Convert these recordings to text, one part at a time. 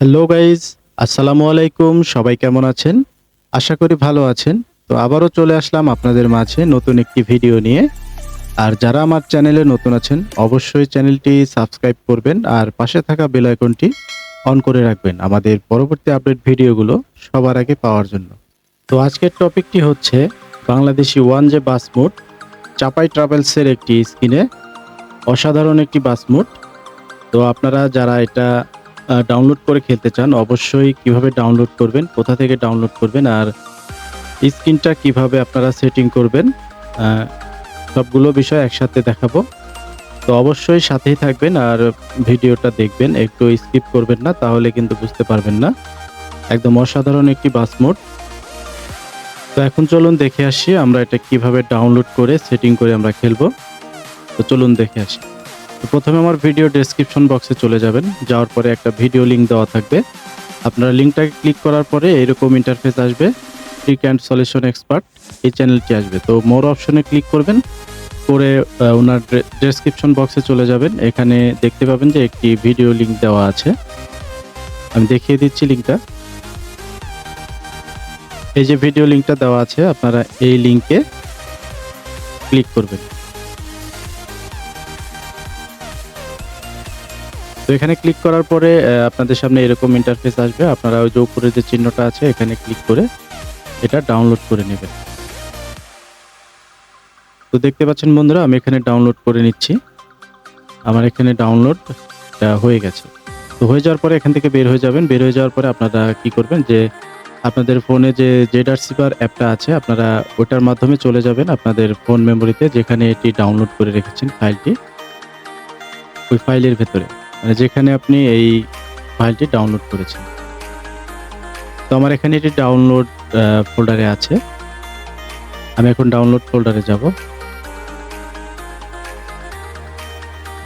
Hello guys আসসালামু আলাইকুম সবাই কেমন আছেন? আশা করি ভালো আছেন। তো আবারও চলে আসলাম আপনাদের মাঝে নতুন একটি ভিডিও নিয়ে। আর যারা আমার চ্যানেলে নতুন আছেন, অবশ্যই চ্যানেলটি সাবস্ক্রাইব করবেন আর পাশে থাকা বেল আইকনটি অন করে রাখবেন আমাদের পরবর্তী আপডেট ভিডিওগুলো সবার আগে পাওয়ার জন্য। তো আজকের টপিকটি হচ্ছে Bangladeshi one J bus mod Chapai ট্রাভেলসের একটি স্কিনে অসাধারণ একটি বাস মুড তো আপনারা যারা এটা ডাউনলোড করে খেলতে চান, অবশ্যই কীভাবে ডাউনলোড করবেন, কোথা থেকে ডাউনলোড করবেন আর স্ক্রিনটা কীভাবে আপনারা সেটিং করবেন সবগুলো বিষয় একসাথে দেখাবো। তো অবশ্যই সাথেই থাকবেন আর ভিডিওটা দেখবেন, একটু স্কিপ করবেন না, তাহলে কিন্তু বুঝতে পারবেন না। একদম অসাধারণ একটি বাস মোড তো এখন চলুন দেখে আসি আমরা এটা কীভাবে ডাউনলোড করে সেটিং করে আমরা খেলব। তো চলুন দেখে আসি। প্রথমে আমার ভিডিও ডেসক্রিপশন বক্সে চলে যাবেন। যাওয়ার পরে একটা ভিডিও লিংক দেওয়া থাকবে। আপনারা লিঙ্কটাকে ক্লিক করার পরে এরকম ইন্টারফেস আসবে। ট্রিক অ্যান্ড সলিউশন এক্সপার্ট এই চ্যানেলটি আসবে। তো মোর অপশনে ক্লিক করবেন। করে ওনার ডেসক্রিপশন বক্সে চলে যাবেন। এখানে দেখতে পাবেন যে একটি ভিডিও লিঙ্ক দেওয়া আছে। আমি দেখিয়ে দিচ্ছি লিঙ্কটা এই যে ভিডিও লিঙ্কটা দেওয়া আছে, আপনারা এই লিঙ্কে ক্লিক করবেন। তো এখানে ক্লিক করার পরে আপনাদের সামনে এরকম ইন্টারফেস আসবে। আপনারা ওই যে উপরে যে চিহ্নটা আছে, এখানে ক্লিক করে এটা ডাউনলোড করে নেবেন। তো দেখতে পাচ্ছেন বন্ধুরা, আমি এখানে ডাউনলোড করে নিচ্ছি। আমার এখানে ডাউনলোড হয়ে গেছে। তো হয়ে যাওয়ার পরে এখান থেকে বের হয়ে যাবেন। বের হয়ে যাওয়ার পরে আপনারা কি করবেন যে, আপনাদের ফোনে যে জেডার সিপার অ্যাপটা আছে, আপনারা ওটার মাধ্যমে চলে যাবেন আপনাদের ফোন মেমোরিতে যেখানে এটি ডাউনলোড করে রেখেছেন ফাইলটি ওই ফাইলের ভেতরে। যেখানে আপনি এই ফাইলটি ডাউনলোড করেছেন। তো আমার এখানে এটি ডাউনলোড ফোল্ডারে আছে। আমি এখন ডাউনলোড ফোল্ডারে যাব।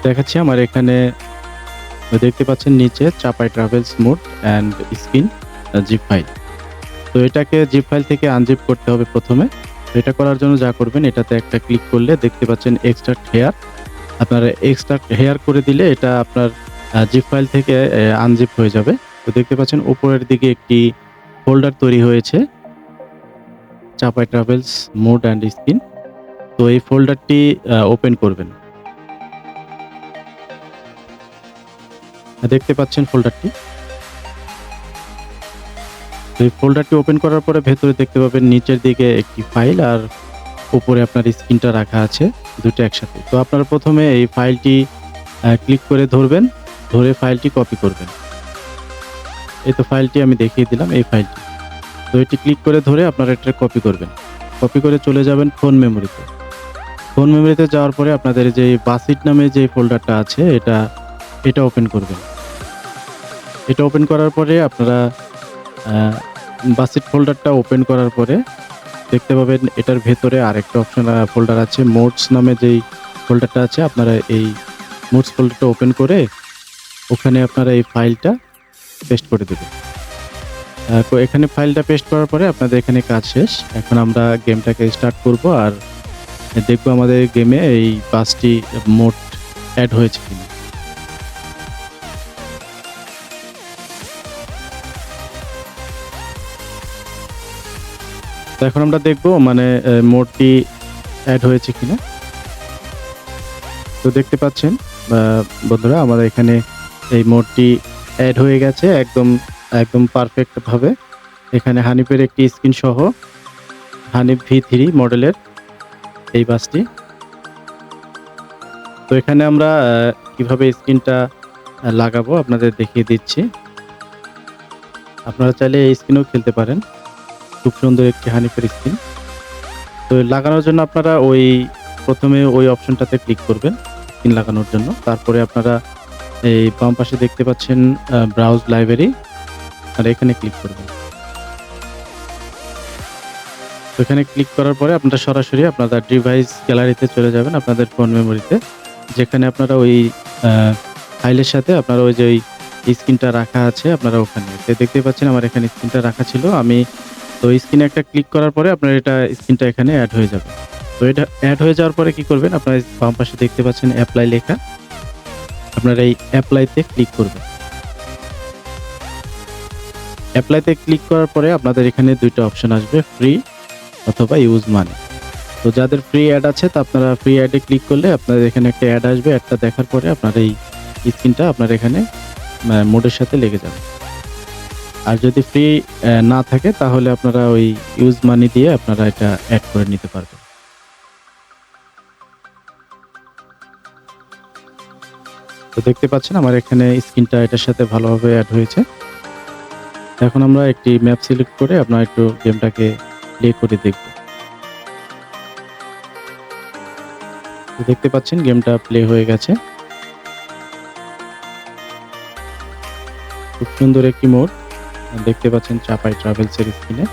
দেখাচ্ছি আমার এখানে, দেখতে পাচ্ছেন নিচে Chapai travels mod and spin zip file তো এটাকে জিপ ফাইল থেকে আনজিপ করতে হবে প্রথমে। এটা করার জন্য যা করবেন, এটাতে একটা ক্লিক করলে দেখতে পাচ্ছেন এক্সট্রাক্ট হেয়ার আপনারা এক্সট্রাক্ট হেয়ার করে দিলে এটা আপনার জিপ ফাইল থেকে আনজিপ হয়ে যাবে। তো দেখতে পাচ্ছেন উপরের দিকে একটি ফোল্ডার তৈরি হয়েছে, Chapai travels mod and spin তো এই ফোল্ডারটি ওপেন করবেন। দেখতে পাচ্ছেন ফোল্ডারটি এই ফোল্ডারটি ওপেন করার পরে ভেতরে দেখতে পাবেন নিচের দিকে একটি ফাইল আর উপরে আপনার স্ক্রিনটা রাখা আছে দুটো একসাথে। তো আপনারা প্রথমে এই ফাইলটি ক্লিক করে ধরবেন। ধরে ফাইলটি কপি করবেন। এই তো ফাইলটি আমি দেখিয়ে দিলাম, এই ফাইলটি তো এটি ক্লিক করে ধরে আপনারা এটা কপি করবেন। কপি করে চলে যাবেন ফোন মেমোরিতে ফোন মেমোরিতে যাওয়ার পরে আপনাদের যে বাসিট নামে যে ফোল্ডারটা আছে, এটা এটা ওপেন করবেন। এটা ওপেন করার পরে আপনারা বাসিট ফোল্ডারটা ওপেন করার পরে দেখতে পাবেন এটার ভেতরে আরেকটা অপশন ফোল্ডার আছে। মোডস নামে যেই ফোল্ডারটা আছে, আপনারা এই মোডস ফোল্ডারটা ওপেন করে ওখানে আপনারা এই ফাইলটা পেস্ট করে দেবেন। তো এখানে ফাইলটা পেস্ট করার পরে আপনাদের এখানে কাজ শেষ। এখন আমরা গেমটাকে স্টার্ট করব আর দেখব আমাদের গেমে এই পাঁচটি মোড অ্যাড হয়েছে কিনা। তো এখন আমরা দেখব মানে মোডটি অ্যাড হয়েছে কিনা। তো দেখতে পাচ্ছেন বন্ধুরা, আমাদের এখানে এই মোডটি অ্যাড হয়ে গেছে একদম একদম পারফেক্টভাবে এখানে হানিফের একটি স্ক্রিন সহ হানিফ ভি থ্রি মডেলের এই বাসটি। তো এখানে আমরা কীভাবে স্ক্রিনটা লাগাবো আপনাদের দেখিয়ে দিচ্ছি। আপনারা চাইলে এই স্ক্রিনেও খেলতে পারেন। খুব সুন্দর একটি হানিফের স্ক্রিন তো লাগানোর জন্য আপনারা ওই, প্রথমে ওই অপশনটাতে ক্লিক করবেন স্ক্রিন লাগানোর জন্য। তারপরে আপনারা এই বাম পাশে দেখতে পাচ্ছেন ব্রাউজ লাইব্রেরি আর এখানে ক্লিক করবেন। এখানে ক্লিক করার পরে আপনারা সরাসরি আপনাদের ডিভাইস গ্যালারিতে চলে যাবেন, আপনাদের ফোন মেমোরিতে যেখানে আপনারা ওই ফাইলের সাথে আপনারা ওই যে ওই স্ক্রিনটা রাখা আছে, আপনারা ওখানে। দেখতে পাচ্ছেন আমার এখানে স্ক্রিনটা রাখা ছিল। আমি তো স্ক্রিনে একটা ক্লিক করার পরে আপনার এটা স্ক্রিনটা এখানে অ্যাড হয়ে যাবে। তো এটা অ্যাড হয়ে যাওয়ার পরে কি করবেন? আপনার বাম পাশে দেখতে পাচ্ছেন অ্যাপ্লাই লেখা। আপনারা এই অ্যাপ্লাইতে ক্লিক করবেন। অ্যাপ্লাইতে ক্লিক করার পরে আপনাদের এখানে দুইটা অপশন আসবে ফ্রি অথবা ইউজ মানি তো যাদের ফ্রি অ্যাড আছে, তা আপনারা ফ্রি অ্যাডে ক্লিক করলে আপনাদের এখানে একটা অ্যাড আসবে অ্যাডটা দেখার পরে আপনার এই স্ক্রিনটা আপনার এখানে মোডের সাথে লেগে যাবে। আর যদি ফ্রি না থাকে, তাহলে আপনারা ওই ইউজ মানি দিয়ে আপনারা এটা অ্যাড করে নিতে পারবেন। দেখতে পাচ্ছেন আমার এখানে স্ক্রিনটা এটার সাথে ভালোভাবে অ্যাড হয়েছে। এখন আমরা একটি ম্যাপ সিলেক্ট করে আপনার একটু গেমটাকে প্লে করে দেখব। দেখতে পাচ্ছেন গেমটা প্লে হয়ে গেছে। খুব সুন্দর একটি মোড দেখতে পাচ্ছেন চাপাই ট্রাভেলসের স্ক্রিনে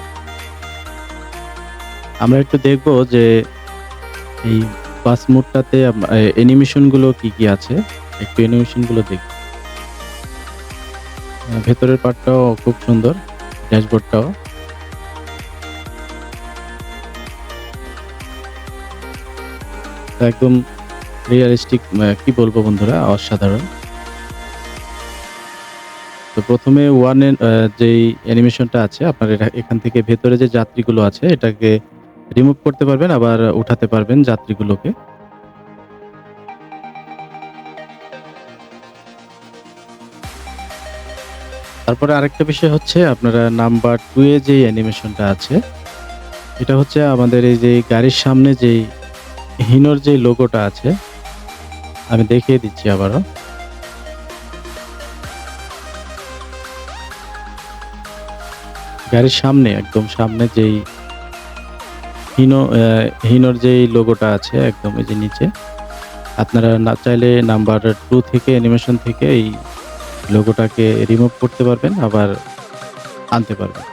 আমরা একটু দেখব যে এই বাস মোডটাতে অ্যানিমেশনগুলো কি কি আছে। একটু অ্যানিমেশনগুলো আহ, ভেতরের পার্টটাও খুব সুন্দর ড্যাশবোর্ডটাও একদম রিয়েলিস্টিক কি বলব বন্ধুরা অসাধারণ। তো প্রথমে ওয়ান যেই অ্যানিমেশনটা আছে আপনার এখান থেকে ভেতরে যে যাত্রীগুলো আছে এটাকে রিমুভ করতে পারবেন আবার উঠাতে পারবেন যাত্রীগুলোকে। তারপরে আরেকটা বিষয় হচ্ছে আপনারা নাম্বার টু এ যে অ্যানিমেশনটা আছে, এটা হচ্ছে আমাদের এই যে গাড়ির সামনে যেই হিনোর যে লোগোটা আছে, আমি দেখিয়ে দিচ্ছি আবারও। গাড়ির সামনে, একদম সামনে যেই হিনো হিনোর যেই লোগোটা আছে, একদম এই যে নিচে। আপনারা না চাইলে নাম্বার টু থেকে, অ্যানিমেশন থেকে এই লোগোটাকে রিমুভ করতে পারবেন, আবার আনতে পারবেন।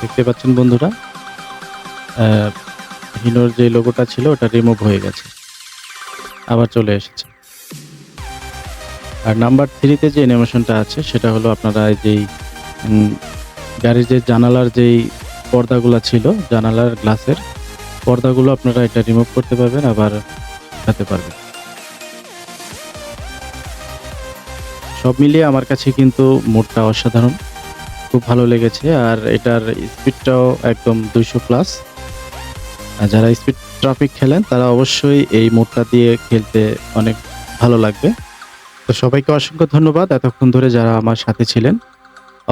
দেখতে পাচ্ছেন বন্ধুরা হিনোর যে লোগোটা ছিল, ওটা রিমুভ হয়ে গেছে। আবার চলে এসেছে। আর নাম্বার থ্রিতে যে অ্যানিমেশনটা আছে, সেটা হলো আপনারা যেই গাড়ির যে জানালার যেই পর্দাগুলো ছিল, জানালার গ্লাসের পর্দাগুলো আপনারা এটা রিমুভ করতে পারবেন, আবার উঠাতে পারবেন সব মিলিয়ে আমার কাছে কিন্তু মোডটা অসাধারণ। খুব ভালো লেগেছে আর এটার স্পিডটাও একদম দুইশো প্লাস। যারা স্পিড ট্রাফিক খেলেন, তারা অবশ্যই এই মোডটা দিয়ে খেলতে অনেক ভালো লাগবে। তো সবাইকে অসংখ্য ধন্যবাদ। এতক্ষণ ধরে যারা আমার সাথে ছিলেন,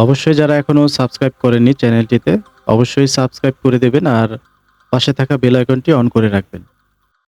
অবশ্যই যারা এখনও সাবস্ক্রাইব করেনি চ্যানেলটিতে, অবশ্যই সাবস্ক্রাইব করে দেবেন আর পাশে থাকা বেল আইকনটি অন করে রাখবেন।